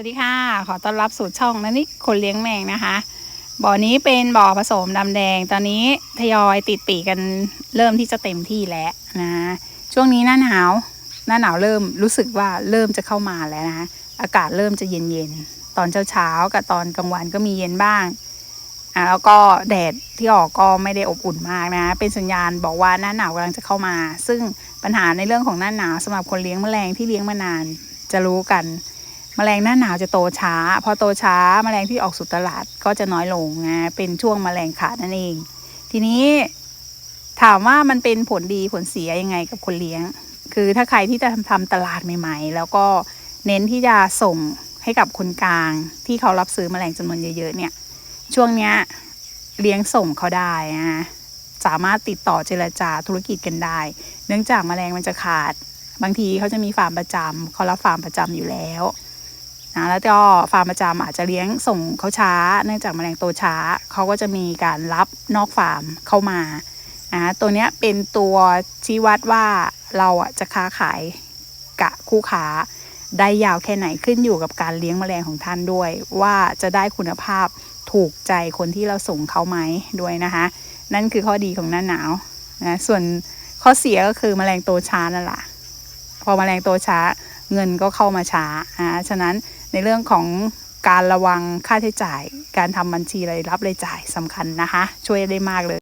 สวัสดีค่ะ ขอต้อนรับสู่ช่องนันนี่คนเลี้ยงแมงนะคะ บ่อนี้เป็นบ่อผสมดำแดง ตอนนี้ทยอยติดปีกกันเริ่มที่จะเต็มที่แล้วนะ ช่วงนี้หน้าหนาว หน้าหนาวเริ่มรู้สึกว่าเริ่มจะเข้ามาแล้วนะคะ อากาศเริ่มจะเย็นๆ ตอนเช้าๆ กับตอนกลางวันก็มีเย็นบ้าง อ่าแล้วก็แดดที่ออกก็ไม่ได้อบอุ่นมากนะ เป็นสัญญาณบอกว่าหน้าหนาวกำลังจะเข้ามา ซึ่งปัญหาในเรื่องของหน้าหนาวสำหรับคนเลี้ยงแมลงที่เลี้ยงมานานจะรู้กัน แมลงหน้าหนาวจะโตช้า พอโตช้าแมลงที่ออกสู่ตลาดก็จะน้อยลงนะเป็นช่วงแมลงขาดนั่นเอง ทีนี้ถามว่ามันเป็นผลดีผลเสียยังไงกับคนเลี้ยง คือถ้าใครที่จะทำตลาดใหม่ ๆ แล้วก็เน้นที่จะส่งให้กับคนกลาง ที่เขารับซื้อแมลงจำนวนเยอะ ๆ เนี่ย ช่วงเนี้ยเลี้ยงส่งเขาได้นะสามารถติดต่อเจรจาธุรกิจกันได้ เนื่องจากแมลงมันจะขาด บางทีเขาจะมีฟาร์มประจำเขารับฟาร์มประจำอยู่แล้ว นะแล้วก็ฟาร์มประจำอาจจะเลี้ยงส่งเขาช้า เนื่องจากแมลงโตช้าเขาก็จะมีการรับนอกฟาร์มเข้ามานะตัวนี้เป็นตัวชี้วัดว่าเราจะค้าขายกะคู่ค้าได้ยาวแค่ไหนขึ้นอยู่กับการเลี้ยงแมลงของท่านด้วย ว่าจะได้คุณภาพถูกใจคนที่เราส่งเขาไหมด้วยนะคะ นั่นคือข้อดีของหน้าหนาวนะส่วนข้อเสียก็คือแมลงโตช้านั่นแหละพอแมลงโตช้า เงินก็เข้ามาช้าอ่าฉะนั้นในเรื่องของการระวังค่าใช้จ่าย การทำบัญชีรายรับรายจ่ายสำคัญนะคะ ช่วยได้มากเลย